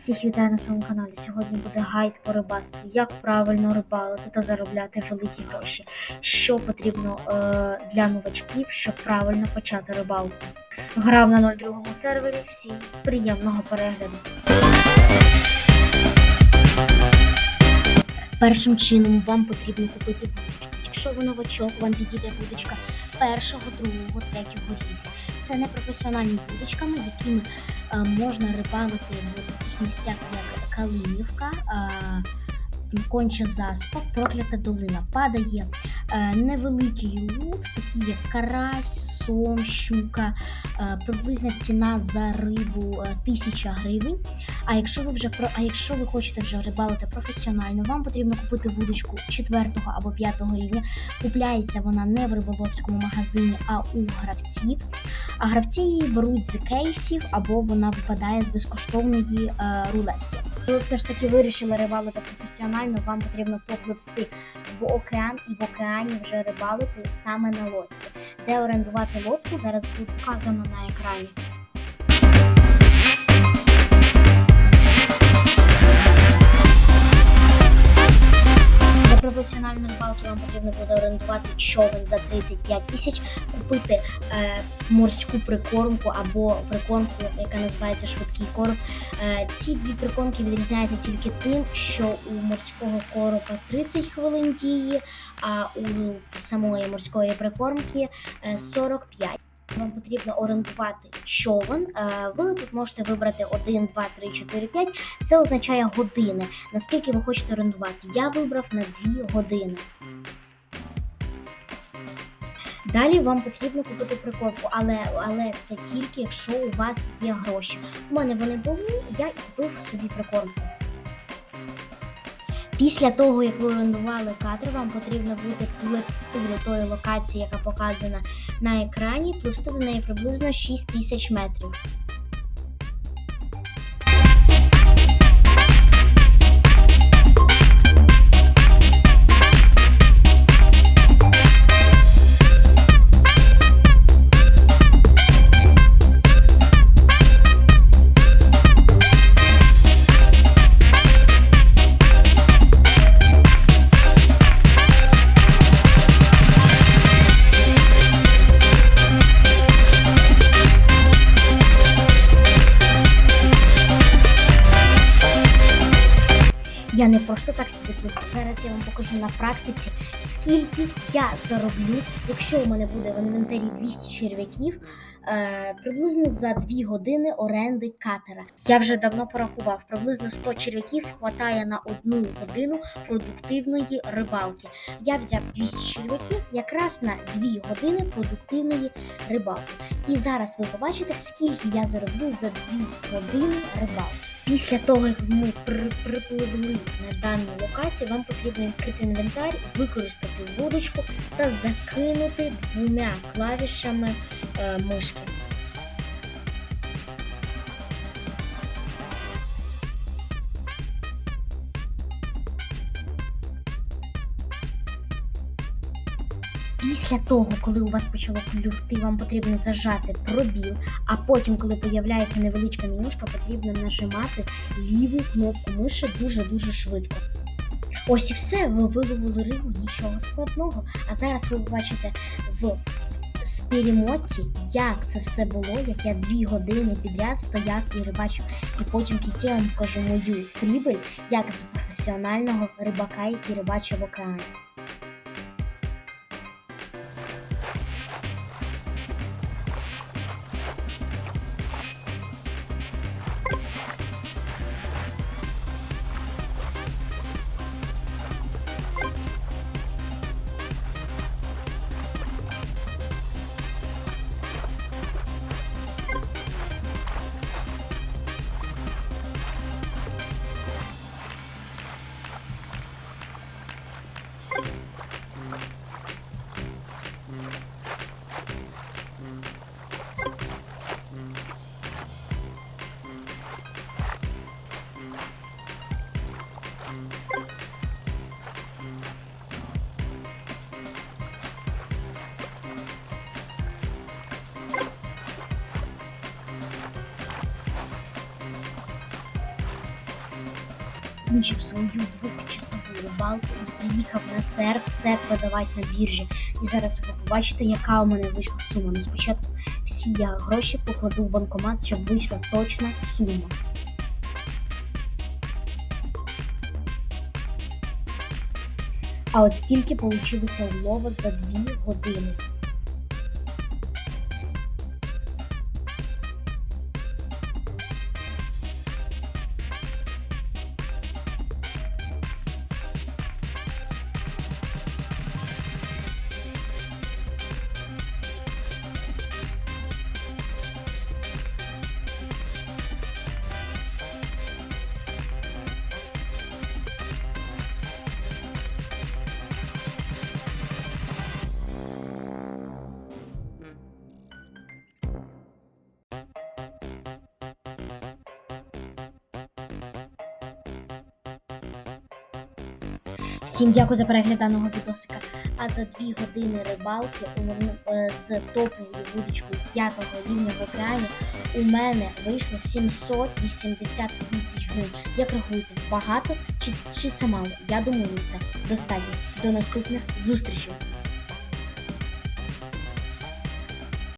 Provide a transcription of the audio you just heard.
Всіх вітаю на своєму каналі. Сьогодні буде гайд по рибальству, як правильно рибалити та заробляти великі гроші. Що потрібно е, для новачків, щоб правильно почати рибалку. Грав на 02 сервері. Всім приємного перегляду. Першим чином вам потрібно купити вудочку. Якщо ви новачок, вам підійде вудочка першого, другого, третього рівня. Це не професіональні вудочками, якими е, можна рибалити місцях, як Калинівка, е, Конча Заспа, Проклята долина. Падає е, невеликий лут, такі як карась, сом, щука, е, приблизна ціна за рибу е, 1000 гривень. А якщо ви вже а якщо ви хочете вже рибалити професіонально, вам потрібно купити вудочку 4 або 5 рівня. Купляється вона не в риболовському магазині, а у гравців. А гравці її беруть з кейсів або вона випадає з безкоштовної е, рулетки. Ви все ж таки вирішили рибалити професіонально, вам потрібно попливсти в океан і в океані вже рибалити саме на лодці. Де орендувати лодку зараз буде вказано на екрані. Для професіональної рибалки вам потрібно буде орендувати човен за 35 тисяч, купити е, морську прикормку або прикормку, яка називається швидкий корм. Е, ці дві прикормки відрізняються тільки тим, що у морського коропа 30 хвилин дії, а у самої морської прикормки е, 45. Вам потрібно орендувати човен. Е, Ви тут можете вибрати 1, 2, 3, 4, 5. Це означає години. Наскільки ви хочете орендувати? Я вибрав на 2 години. Далі вам потрібно купити прикормку, але, але це тільки якщо у вас є гроші. У мене вони були, я купив собі прикормку. Після того, як ви орендували кадр, вам потрібно буде пливсти до тої локації, яка показана на екрані, пливсти до неї приблизно 6 тисяч метрів. Я не просто так сюди пливу. Зараз я вам покажу на практиці, скільки я зароблю, якщо у мене буде в інвентарі 200 черв'яків, е, приблизно за 2 години оренди катера. Я вже давно порахував, приблизно 100 черв'яків хватає на одну годину продуктивної рибалки. Я взяв 200 черв'яків якраз на 2 години продуктивної рибалки. І зараз ви побачите, скільки я зароблю за 2 години рибалки. Після того, як ми при- припливли на дану локацію, вам потрібно відкрити інвентар, використати вудочку та закинути двома клавішами е, мишки. Після того, коли у вас почало клювти, вам потрібно зажати пробіл, а потім, коли появляється невеличка менюшка, потрібно нажимати ліву кнопку миші дуже-дуже швидко. Ось і все, ви виловили рибу, нічого складного. А зараз ви побачите в спірімоті, як це все було, як я дві години підряд стояв і рибачив. І потім в кінці вам покажу мою прибиль, як з професіонального рибака, який рибачив в океані. Закінчив свою двохчасову рибалку і приїхав на ЦР все продавати на біржі. І зараз ви побачите, яка у мене вийшла сума. Ну, спочатку всі я гроші покладу в банкомат, щоб вийшла точна сума. А от стільки получилося улова за 2 години. Всім дякую за перегляд даного відосика. А за дві години рибалки е, з топовою вудочкою п'ятого рівня в океані у мене вийшло 780 тисяч гривень. Як рахуєте, багато чи, чи це мало? Я думаю, це достатньо. До наступних зустрічей!